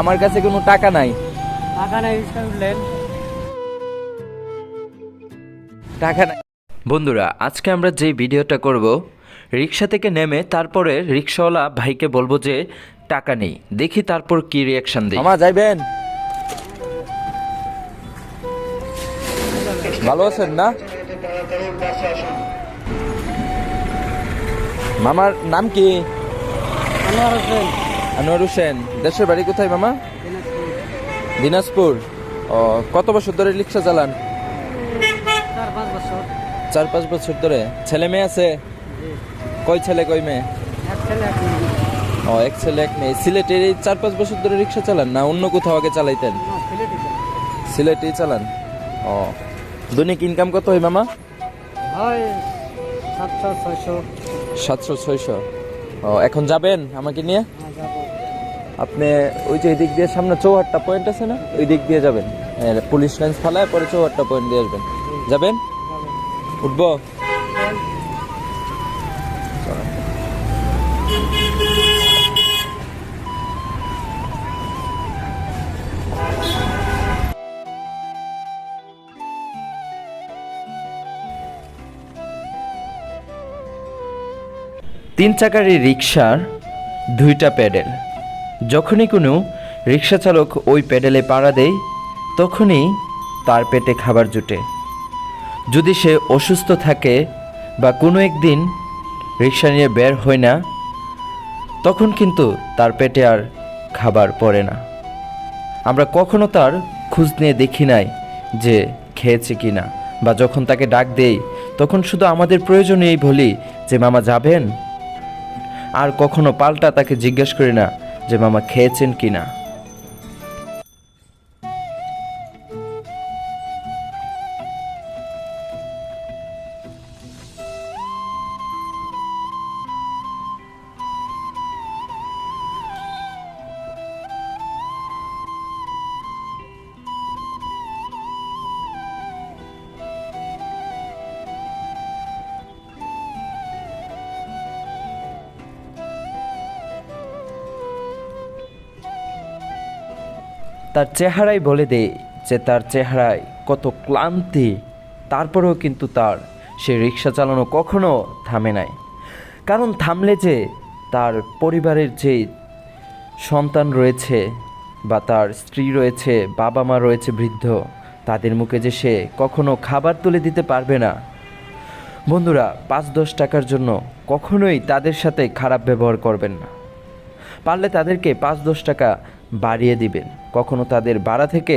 আমার কাছে কোনো টাকা নাই। টাকা নেই উঠলেন। টাকা নাই। বন্ধুরা আজকে আমরা যে ভিডিওটা করব রিক্সা থেকে নেমে তারপরে রিক্সাওয়ালা ভাইকে বলব যে টাকা নেই। দেখি তারপর কি রিয়াকশন দিই। মামা যাইবেন? ভালো আছেন না? মামার নাম কি? আনোয়ার হোসেন। আনোয়ার হোসেন দেশের বাড়ি কোথায় মামা? দিনাজপুর। ও কত বছর ধরে রিক্সা চালান? চার পাঁচ বছর। চার পাঁচ বছর ধরে। ছেলে মেয়ে আছে। কয় ছেলে কয় মেয়ে। ও এক ছেলে এক মেয়ে। সিলেটের এই চার পাঁচ বছর ধরে রিক্সা চালান না অন্য কোথাও আগে চালাইতেন? সিলেটি সিলেটেই চালান। ও দৈনিক ইনকাম কত হয় মামা? সাতশো ছয়শো। সাতশো ছয়শো। ও এখন যাবেন আমাকে নিয়ে? হ্যাঁ, আপনি ওই যে দিক দিয়ে সামনে চৌহাট্টা পয়েন্ট আছে না? ওই দিক দিয়ে যাবেন। পুলিশ লাইন ফালায় পরে চৌহাট্টা পয়েন্ট দিয়ে আসবেন। যাবেন? যাব উঠবো? তিন চাকার রিক্সার দুইটা প্যাডেল। যখনই কোনো রিক্সা চালক ওই প্যাডেলে পাড়া দেয়, তখনই তার পেটে খাবার জুটে। যদি সে অসুস্থ থাকে বা কোনো একদিন রিক্সা নিয়ে বের হয় না, তখন কিন্তু তার পেটে আর খাবার পড়ে না। আমরা কখনো তার খোঁজ নিয়ে দেখি নাই যে খেয়েছে কি না, বা যখন তাকে ডাক দেই, তখন শুধু আমাদের প্রয়োজনেই বলি যে, মামা যাবেন? আর কখনো পাল্টা তাকে জিজ্ঞেস করি না যে মামা খেয়েছেন কি না তার চেহারাই বলে দেয় যে তার চেহারায় কত ক্লান্তি। তারপরেও কিন্তু তার সে রিক্সা চালানো কখনো থামে নাই। কারণ থামলে যে তার পরিবারের যে সন্তান রয়েছে বা তার স্ত্রী রয়েছে, বাবা মা রয়েছে বৃদ্ধ, তাদের মুখে যে সে কখনো খাবার তুলে দিতে পারবে না। বন্ধুরা, পাঁচ দশ টাকার জন্য কখনোই তাদের সাথে খারাপ ব্যবহার করবেন না। পারলে তাদেরকে পাঁচ দশ টাকা বাড়িয়ে দিবেন। কখনো তাদের ভাড়া থেকে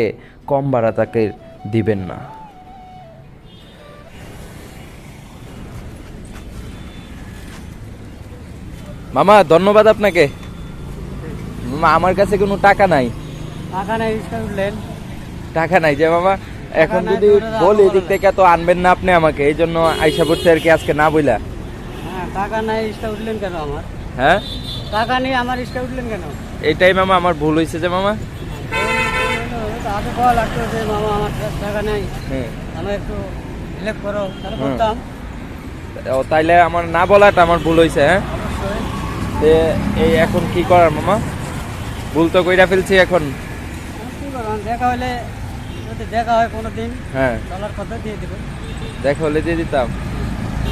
কম ভাড়া তাকে দিবেন না। মামা ধন্যবাদ আপনাকে। মামা আমার কাছে কোনো টাকা নাই। টাকা নেই টাকা নাই যে মামা এখন যদি বলি এদিক থেকে তো আনবেন না আপনি আমাকে এই জন্য আইসা পড়ছে আর কি আজকে না বইলা। হ্যাঁ টাকা নাই উঠলেন কেন আমার? হ্যাঁ? টাকা নেই আমার রিক্সা উঠলেন কেন? এইটাই মামা আমার ভুল হয়েছে যে মামা। আগে কল লাগতো যে মামা আমার টাকা নেই। আমার একটু হেল্প করো তাহলে করতাম। তাইলে আমার না বলাটা আমার ভুল হয়েছে হ্যাঁ? তে এই এখন কি করার মামা? ভুল তো কইরা ফেলছি এখন। দেখা হলে যদি দেখা হয় কোনো দিন হ্যাঁ চলার কথা দিয়ে দেবো। দেখা হলে দিয়ে দিতাম।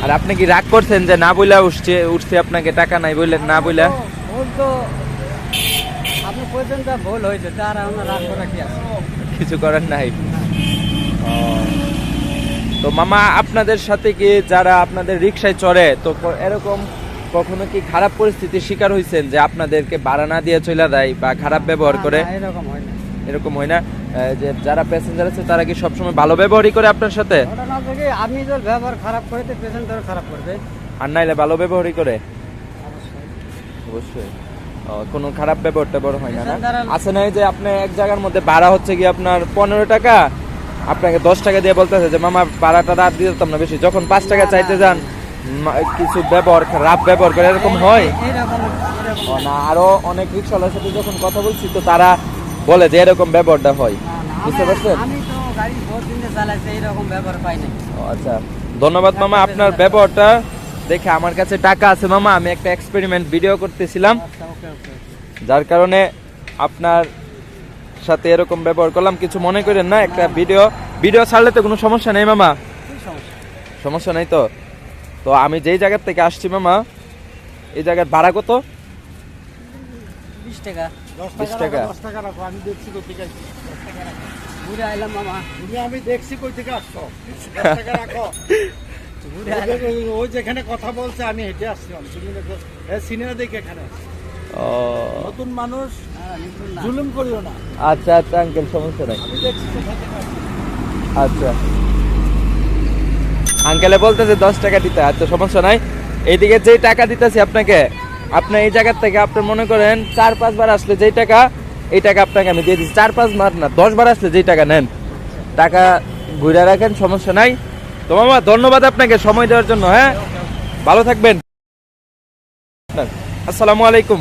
আর আপনি কি রাগ করছেন যে না বইলা উঠছে উঠছে আপনাকে টাকা নাই বললেন না বইলা? ভুল তো আপনি পর্যন্ত ভুল হয়েছে তার আমরা রাগ করা কি আছে? কিছু করার নাই। তো মামা আপনাদের সাথে কি যারা আপনাদের রিক্সায় চড়ে তো এরকম কখনো কি খারাপ পরিস্থিতির শিকার হয়েছেন যে আপনাদেরকে ভাড়া না দিয়ে চলে দেয় বা খারাপ ব্যবহার করে? এরকম হয় না। এরকম হয় না? যে যারা প্যাসেঞ্জার আছে তারা কি সবসময় ভালো ব্যবহারই করে আপনার সাথে? আপনি যদি ব্যবহার খারাপ করে তো পেশেন্ট খারাপ করবে। আর নাইলে ভালো ব্যবহারই করে? অবশ্যই। কোনো খারাপ ব্যবহার ট্যাবহার হয় না না? আছে না যে আপনি এক জায়গার মধ্যে ভাড়া হচ্ছে কি আপনার পনেরো টাকা? আপনাকে দশ টাকা দিয়ে বলতেছে যে মামা ভাড়াটা রাত দিয়ে দিতাম না বেশি। যখন পাঁচ টাকা চাইতে যান কিছু ব্যবহার রাফ ব্যবহার করে এরকম হয়? না আরও অনেক রিক্সাওয়ালার সাথে যখন কথা বলছি তো তারা বলে যে এরকম ব্যবহারটা হয়। বুঝতে পারছেন? আচ্ছা। ধন্যবাদ মামা আপনার ব্যবহারটা দেখে আমার কাছে টাকা আছে মামা আমি একটা এক্সপেরিমেন্ট ভিডিও করতেছিলাম। আচ্ছা যার কারণে আপনার সাথে এরকম ব্যবহার করলাম। কিছু মনে করেন না একটা ভিডিও ভিডিও ছাড়লে তো কোনো সমস্যা নেই মামা। সমস্যা নেই তো। তো আমি যেই জায়গার থেকে আসছি মামা এই জায়গার ভাড়া কত? বিশ টাকা। বিশ টাকা দশ টাকা রাখো আমি দেখছি কই থেকে। ঘুরে আইলাম মামা। তুমি আমি দেখছি কই থেকে আসছো। দশ টাকা রাখো। ওই- যেখানে কথা বলছে আমি হেঁটে আসছিলাম সিনেমা দেখে এখানে নতুন মানুষ হ্যাঁ, না। জুলুম করিও না। আচ্ছা আচ্ছা আঙ্কেল সমস্যা নাই। কোথা। আচ্ছা। আঙ্কেলে বলতেছে দশ টাকা দিতে আচ্ছা সমস্যা নাই। এইদিকে যেই টাকা দিতেছি আপনাকে আপনি এই জায়গার থেকে আপনি মনে করেন চার পাঁচবার আসলে যেই টাকা, এই টাকা আপনাকে আমি দিয়ে দিচ্ছি চার, পাঁচ বার না, দশ বার আসলে যেই টাকা নেন। টাকা ঘুরে রাখেন, সমস্যা নাই। তো মামা, ধন্যবাদ আপনাকে সময় দেওয়ার জন্য হ্যাঁ? ভালো থাকবেন। আসসালামু আলাইকুম।